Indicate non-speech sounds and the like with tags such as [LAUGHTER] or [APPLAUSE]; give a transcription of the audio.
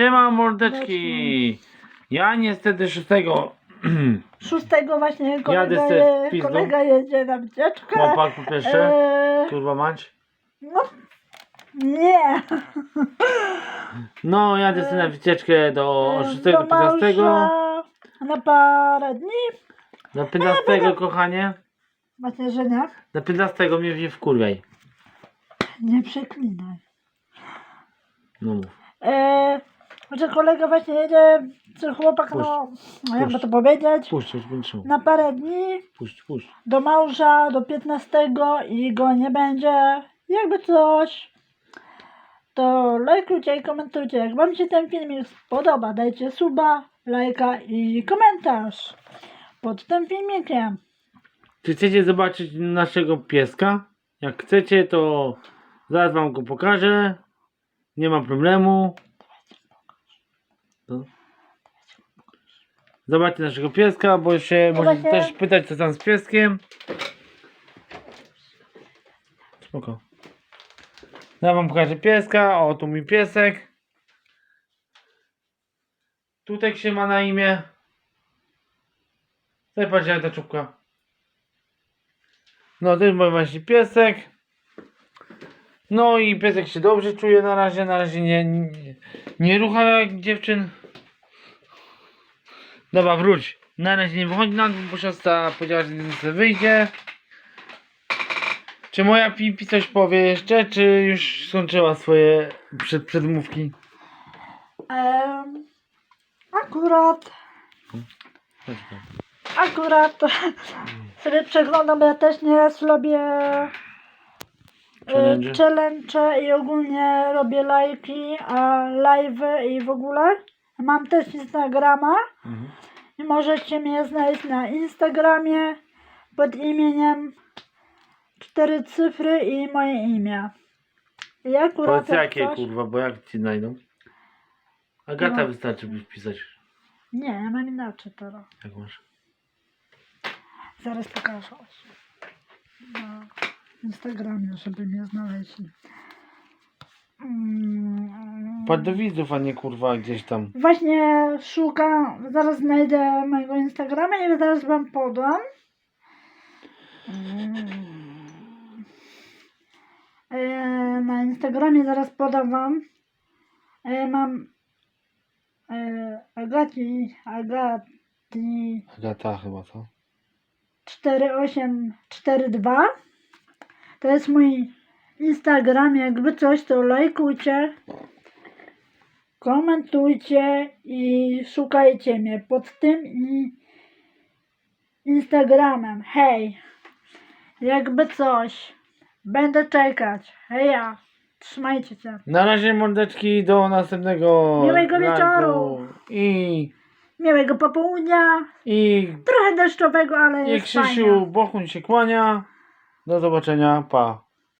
Siema mordeczki. Ja niestety szóstego [CLEARS THROAT] Szóstego właśnie kolega, Jadę se je, pizdu. kolega jedzie na wycieczkę. chłopak po pierwsze. Eee, Kurwa mać. no, nie. No jadę sobie na wycieczkę do 6 do 15. Małża Na parę dni. Do 15 kochanie. Właśnie, że nie. Do 15 mnie w kurwej. Nie przeklinaj. No mów. Eee, że kolega właśnie jedzie, czy chłopak, no, no jakby to powiedzieć, Puść, już na parę dni Puść, puść. do małża do 15 i go nie będzie. Jakby coś, to lajkujcie i komentujcie. Jak Wam się ten filmik spodoba, dajcie suba, lajka i komentarz pod tym filmikiem. Czy chcecie zobaczyć naszego pieska? Jak chcecie, to zaraz wam go pokażę. Nie ma problemu. No. Zobaczcie naszego pieska, bo się No możecie też pytać, co tam z pieskiem. Spoko. Ja wam pokażę pieska. O, tu mój piesek. Tutek się ma na imię. Zobacz jak ta czubka. No to jest mój właśnie piesek. No i piesek się dobrze czuje na razie. Na razie nie, nie, nie rucha jak dziewczyn. Dobra, wróć. Na razie nie wychodzi na dwór, bo siostra powiedziała, że nie sobie wyjdzie. Czy moja Pipi coś powie jeszcze, czy już skończyła swoje przed, przedmówki? Em, akurat, akurat sobie przeglądam, bo ja też nieraz robię Challenge. challenge. i ogólnie robię lajki, a live'y i w ogóle. Mam też Instagrama Mhm. i możecie mnie znaleźć na Instagramie pod imieniem cztery cyfry i moje imię. Akurat Powiedz jak jakie coś- kurwa, bo jak ci znajdą? Agata No. wystarczy by wpisać. Nie, ja mam inaczej teraz. Jak masz? Zaraz pokażę. Na Instagramie, żeby mnie znaleźli. Mm, Patrz do widzów, a nie kurwa gdzieś tam. Właśnie szukam, zaraz znajdę mojego Instagrama i zaraz wam podam. E, Na Instagramie zaraz podam wam. E, Mam e, Agati, Agati Agata chyba, co? 4842. To jest mój Instagram. Jakby coś, to lajkujcie, komentujcie i szukajcie mnie pod tym Instagramem. Hej, jakby coś, będę czekać. Heja, trzymajcie się. Na razie mordeczki, do następnego Miłego live'u. wieczoru. I, Miłego popołudnia. i, Trochę deszczowego, ale i jest Krzysiu fajnie. Bochuń się kłania. Do zobaczenia, pa.